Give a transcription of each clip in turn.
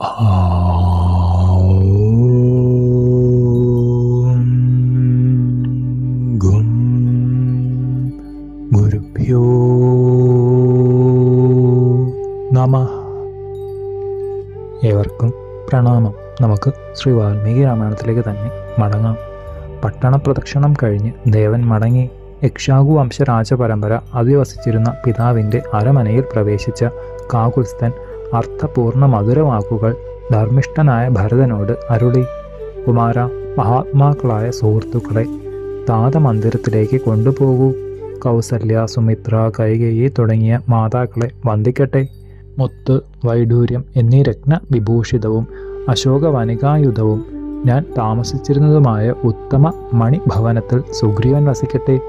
ഗും ഗുരുഭ്യോ നമ ഏവർക്കും പ്രണാമം. നമുക്ക് ശ്രീ വാൽമീകി രാമായണത്തിലേക്ക് തന്നെ മടങ്ങാം. പട്ടണ പ്രദക്ഷിണം കഴിഞ്ഞ് ദേവൻ മടങ്ങി. യക്ഷാകു വംശ രാജപരമ്പര അധിവസിച്ചിരുന്ന പിതാവിന്റെ അരമനയിൽ പ്രവേശിച്ച കാകുൽസ്ഥൻ അർത്ഥപൂർണ മധുരവാക്കുകൾ ധർമ്മിഷ്ഠനായ ഭരതനോട് അരുളി കുമാര മഹാത്മാക്കളായ സുഹൃത്തുക്കളെ താതമന്ദിരത്തിലേക്ക് കൊണ്ടുപോകൂ. കൗസല്യ സുമിത്ര കൈകേയി തുടങ്ങിയ മാതാക്കളെ വന്ദിക്കട്ടെ. മുത്ത് വൈഡൂര്യം എന്നീ രത്ന വിഭൂഷിതവും അശോക വനികായുധവും ഞാൻ താമസിച്ചിരുന്നതുമായ ഉത്തമ മണിഭവനത്തിൽ സുഗ്രീവൻ വസിക്കട്ടെ.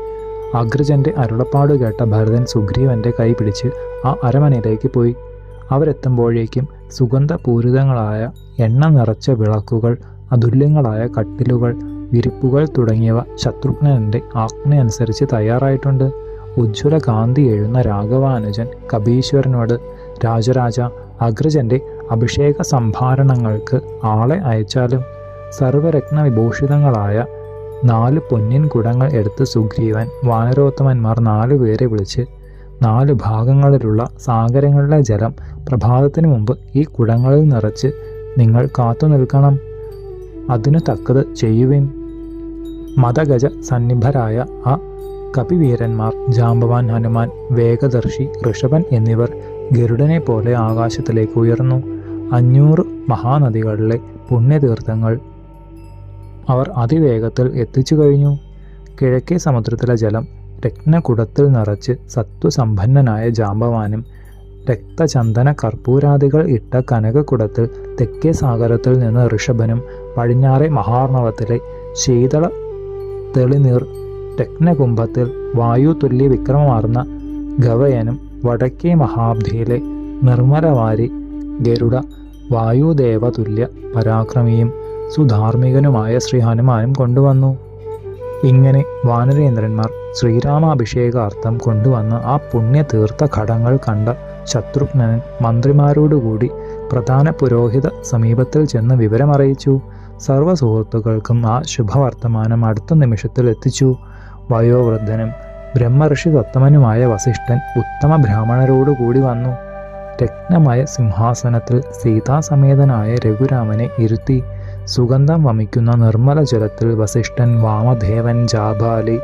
അഗ്രജന്റെ അരുളപ്പാട് കേട്ട ഭരതൻ സുഗ്രീവന്റെ കൈ പിടിച്ച് ആ അരമനയിലേക്ക് പോയി. അവരെത്തുമ്പോഴേക്കും സുഗന്ധപൂരിതങ്ങളായ എണ്ണ നിറച്ച വിളക്കുകൾ അതുല്യങ്ങളായ കട്ടിലുകൾ വിരിപ്പുകൾ തുടങ്ങിയവ ശത്രുഘ്നന്റെ ആജ്ഞയനുസരിച്ച് തയ്യാറായിട്ടുണ്ട്. ഉജ്ജ്വല കാന്തി എഴുന്ന രാഘവാനുജൻ കപീശ്വരനോട് രാജരാജ അഗ്രജന്റെ അഭിഷേക സംഭാരണങ്ങൾക്ക് ആളെ അയച്ചാലും സർവരത്ന വിഭൂഷിതങ്ങളായ നാല് പൊന്നിൻ കുടങ്ങൾ എടുത്ത് സുഗ്രീവൻ വാനരോത്തമന്മാർ നാലുപേരെ വിളിച്ച് നാല് ഭാഗങ്ങളിലുള്ള സാഗരങ്ങളിലെ ജലം പ്രഭാതത്തിന് മുമ്പ് ഈ കുടങ്ങളിൽ നിറച്ച് നിങ്ങൾ കാത്തു നിൽക്കണം. അതിനു തക്കത് ചെയ്യുവിൻ. മതഗജ സന്നിഭരായ ആ കപിവീരന്മാർ ജാമ്പവാൻ ഹനുമാൻ വേഗദർശി ഋഷഭൻ എന്നിവർ ഗരുഡനെ പോലെ ആകാശത്തിലേക്ക് ഉയർന്നു. അഞ്ഞൂറ് മഹാനദികളിലെ പുണ്യതീർത്ഥങ്ങൾ അവർ അതിവേഗത്തിൽ എത്തിച്ചു കഴിഞ്ഞു. കിഴക്കേ സമുദ്രത്തിലെ ജലം രത്നകുടത്തിൽ നിറച്ച് സത്വസമ്പന്നനായ ജാമ്പവാനും രക്തചന്ദന കർപ്പൂരാദികൾ ഇട്ട കനകക്കുടത്തിൽ തെക്കേ സാഗരത്തിൽ നിന്ന് ഋഷഭനും പടിഞ്ഞാറെ മഹാർണവത്തിലെ ശീതള തെളിനീർ രത്നകുംഭത്തിൽ വായുതുല്യ വിക്രമമാർന്ന ഗവയനും വടക്കേ മഹാബ്ധിയിലെ നിർമ്മലവാരി ഗരുഡ വായുദേവതുല്യ പരാക്രമിയും സുധാർമ്മികനുമായ ശ്രീ ഹനുമാനും കൊണ്ടുവന്നു. ഇങ്ങനെ വാനരേന്ദ്രന്മാർ ശ്രീരാമാഭിഷേകാർത്ഥം കൊണ്ടുവന്ന ആ പുണ്യതീർത്ഥ ഘടങ്ങൾ കണ്ട ശത്രുഘ്നൻ മന്ത്രിമാരോടുകൂടി പ്രധാന പുരോഹിത സമീപത്തിൽ ചെന്ന് വിവരമറിയിച്ചു. സർവ സുഹൃത്തുക്കൾക്കും ആ ശുഭവർത്തമാനം അടുത്ത നിമിഷത്തിൽ എത്തിച്ചു. വയോവൃദ്ധനും ബ്രഹ്മർഷി തത്തമനുമായ വസിഷ്ഠൻ ഉത്തമ ബ്രാഹ്മണരോടുകൂടി വന്നു. രത്നമായ സിംഹാസനത്തിൽ സീതാസമേതനായ രഘുരാമനെ ഇരുത്തി സുഗന്ധം വമിക്കുന്ന നിർമ്മല ജലത്തിൽ വസിഷ്ഠൻ വാമദേവൻ ജാബാലി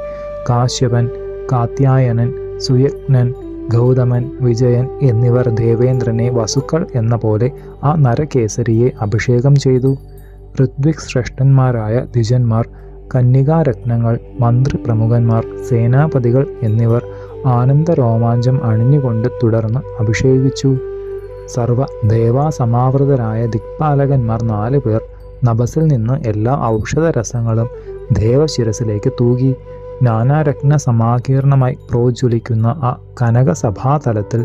കാശ്യപൻ കാത്യായനൻ സുയജ്ഞൻ ഗൗതമൻ വിജയൻ എന്നിവർ ദേവേന്ദ്രനെ വസുക്കൾ എന്ന പോലെ ആ നരകേസരിയെ അഭിഷേകം ചെയ്തു. ഋത്വിക് ശ്രേഷ്ഠന്മാരായ ദ്വിജന്മാർ കന്യകാരത്നങ്ങൾ മന്ത്രി പ്രമുഖന്മാർ സേനാപതികൾ എന്നിവർ ആനന്ദ രോമാഞ്ചം അണിഞ്ഞുകൊണ്ട് തുടർന്ന് അഭിഷേകിച്ചു. സർവ ദേവാസമാവൃതരായ ദിക്പാലകന്മാർ നാലു പേർ നഭസിൽ നിന്ന് എല്ലാ ഔഷധരസങ്ങളും ദേവശിരസിലേക്ക് തൂകി നാനാരത്ന സമാകീർണമായി പ്രോജ്വലിക്കുന്ന ആ കനകസഭാതലത്തിൽ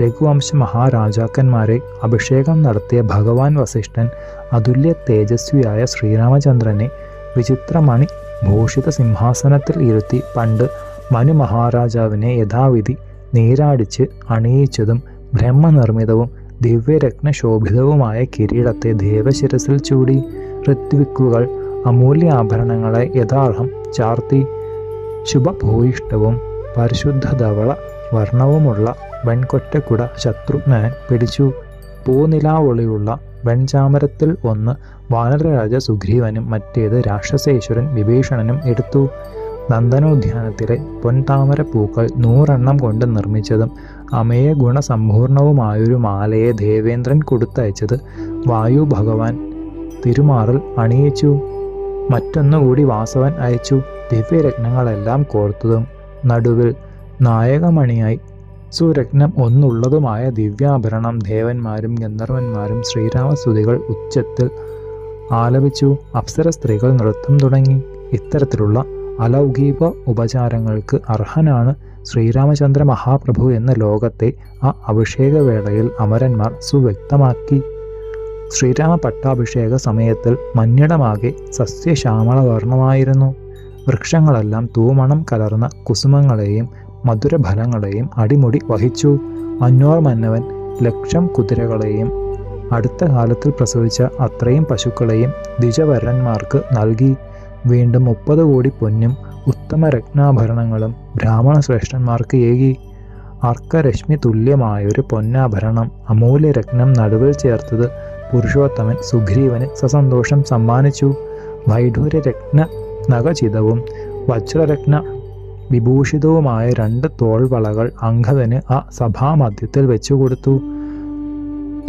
രഘുവംശ മഹാരാജാക്കന്മാരെ അഭിഷേകം നടത്തിയ ഭഗവാൻ വസിഷ്ഠൻ അതുല്യ തേജസ്വിയായ ശ്രീരാമചന്ദ്രനെ വിചിത്രമണി ഭൂഷിത സിംഹാസനത്തിൽ ഇരുത്തി പണ്ട് മനു മഹാരാജാവിനെ യഥാവിധി നീരാടിച്ച് അണിയിച്ചതും ബ്രഹ്മനിർമ്മിതവും ദിവ്യരത്നശോഭിതവുമായ കിരീടത്തെ ദേവശിരസിൽ ചൂടി ഋത്വിക്കുകൾ അമൂല്യാഭരണങ്ങളെ യഥാർഹം ചാർത്തി ശുഭഭൂയിഷ്ടവും പരിശുദ്ധ ധവള വർണവുമുള്ള വെൺകൊറ്റക്കുട ശത്രുഘ്നൻ പിടിച്ചു. പൂനിലാവൊളിയുള്ള വെൺചാമരത്തിൽ ഒന്ന് വാനരരാജ സുഗ്രീവനും മറ്റേത് രാക്ഷസേശ്വരൻ വിഭീഷണനും എടുത്തു. നന്ദനോദ്യാനത്തിലെ പൊൻതാമര പൂക്കൾ നൂറെണ്ണം കൊണ്ട് നിർമ്മിച്ചതും അമേയ ഗുണസമ്പൂർണവുമായൊരു മാലയെ ദേവേന്ദ്രൻ കൊടുത്തയച്ചത് വായു ഭഗവാൻ. തിരുമാറിൽ അണിയിച്ചു. മറ്റൊന്നുകൂടി വാസവൻ അയച്ചു. ദിവ്യരത്നങ്ങളെല്ലാം കോർത്തതും നടുവിൽ നായകമണിയായി. സുരത്നം ഒന്നുള്ളതുമായ ദിവ്യാഭരണം ദേവന്മാരും ഗന്ധർവന്മാരും ശ്രീരാമസ്തുതികൾ ഉച്ചത്തിൽ ആലപിച്ചു. അപ്സര സ്ത്രീകൾ നൃത്തം തുടങ്ങി. ഇത്തരത്തിലുള്ള അലൗകിക ഉപചാരങ്ങൾക്ക് അർഹനാണ് ശ്രീരാമചന്ദ്ര മഹാപ്രഭു എന്ന ലോകത്തെ ആ അഭിഷേകവേളയിൽ അമരന്മാർ സുവ്യക്തമാക്കി. ശ്രീരാമ പട്ടാഭിഷേക സമയത്തിൽ മഞ്ഞിടമാകെ സസ്യശ്യാമളവർണമായിരുന്നു. വൃക്ഷങ്ങളെല്ലാം തൂമണം കലർന്ന കുസുമങ്ങളെയും മധുരഫലങ്ങളെയും അടിമുടി വഹിച്ചു. മന്നോർ മന്നവൻ ലക്ഷം കുതിരകളെയും അടുത്ത കാലത്തിൽ പ്രസവിച്ച അത്രയും പശുക്കളെയും ദ്വിജവരന്മാർക്ക് നൽകി. വീണ്ടും മുപ്പത് കോടി പൊന്നും ഉത്തമ രത്നാഭരണങ്ങളും ബ്രാഹ്മണ ശ്രേഷ്ഠന്മാർക്ക് ഏകി. അർക്കരശ്മി തുല്യമായൊരു പൊന്നാഭരണം. അമൂല്യ രത്നം നടുവിൽ ചേർത്തത് പുരുഷോത്തമൻ സുഗ്രീവന് സസന്തോഷം സമ്മാനിച്ചു. വൈഢൂര്യരത്ന നഖചിതവും വജ്രരത്ന വിഭൂഷിതവുമായ രണ്ട് തോൾവളകൾ അംഗതന് ആ സഭാമധ്യത്തിൽ വെച്ചുകൊടുത്തു.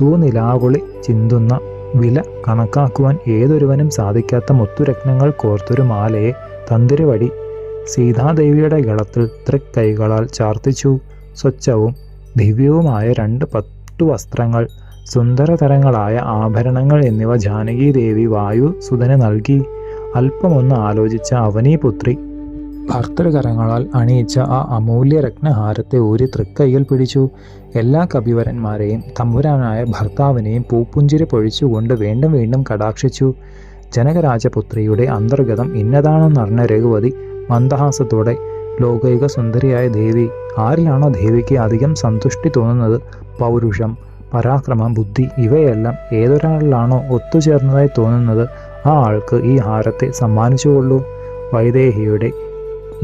തൂനിലാകുളി ചിന്തുന്ന വില കണക്കാക്കുവാൻ ഏതൊരുവനും സാധിക്കാത്ത മുത്തുരത്നങ്ങൾ കോർത്തൊരു മാലയെ തന്തിരുവടി സീതാദേവിയുടെ ഗളത്തിൽ തൃക്കൈകളാൽ ചാർത്തിച്ചു. സ്വച്ഛവും ദിവ്യവുമായ രണ്ട് പത്തു വസ്ത്രങ്ങൾ സുന്ദരതരങ്ങളായ ആഭരണങ്ങൾ എന്നിവ ജാനകീദേവി വായു സുധന് നൽകി. അല്പമൊന്ന് ആലോചിച്ച അവനീപുത്രി ഭർത്തൃകരങ്ങളാൽ അണിയിച്ച ആ അമൂല്യ രത്നഹാരത്തെ ഒരു തൃക്കൈയിൽ പിടിച്ചു. എല്ലാ കവിവരന്മാരെയും തമ്പുരാനായ ഭർത്താവിനെയും പൂപ്പുഞ്ചിരി പൊഴിച്ചുകൊണ്ട് വീണ്ടും വീണ്ടും കടാക്ഷിച്ചു. ജനകരാജപുത്രിയുടെ അന്തർഗതം ഇന്നതാണെന്നറിഞ്ഞ രഘുപതി മന്ദഹാസത്തോടെ ലോകൈക സുന്ദരിയായ ദേവി ആരിലാണോ ദേവിക്ക് അധികം സന്തുഷ്ടി തോന്നുന്നത് പൗരുഷം പരാക്രമം ബുദ്ധി ഇവയെല്ലാം ഏതൊരാളിലാണോ ഒത്തുചേർന്നതായി തോന്നുന്നത് ആ ആൾക്ക് ഈ ഹാരത്തെ സമ്മാനിച്ചുകൊള്ളൂ. വൈദേഹിയുടെ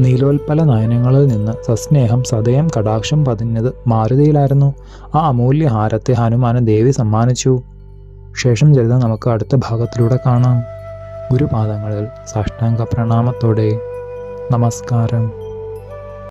നീലോൽപ്പല നയനങ്ങളിൽ നിന്ന് സസ്നേഹം സദയം കടാക്ഷം പതിഞ്ഞത് മാരുതിയിലായിരുന്നു. ആ അമൂല്യ ഹാരത്തെ ഹനുമാന് ദേവി സമ്മാനിച്ചു. ശേഷം ചരിത നമുക്ക് അടുത്ത ഭാഗത്തിലൂടെ കാണാം. ഗുരുപാദങ്ങളിൽ സാഷ്ടാംഗ പ്രണാമത്തോടെ നമസ്കാരം.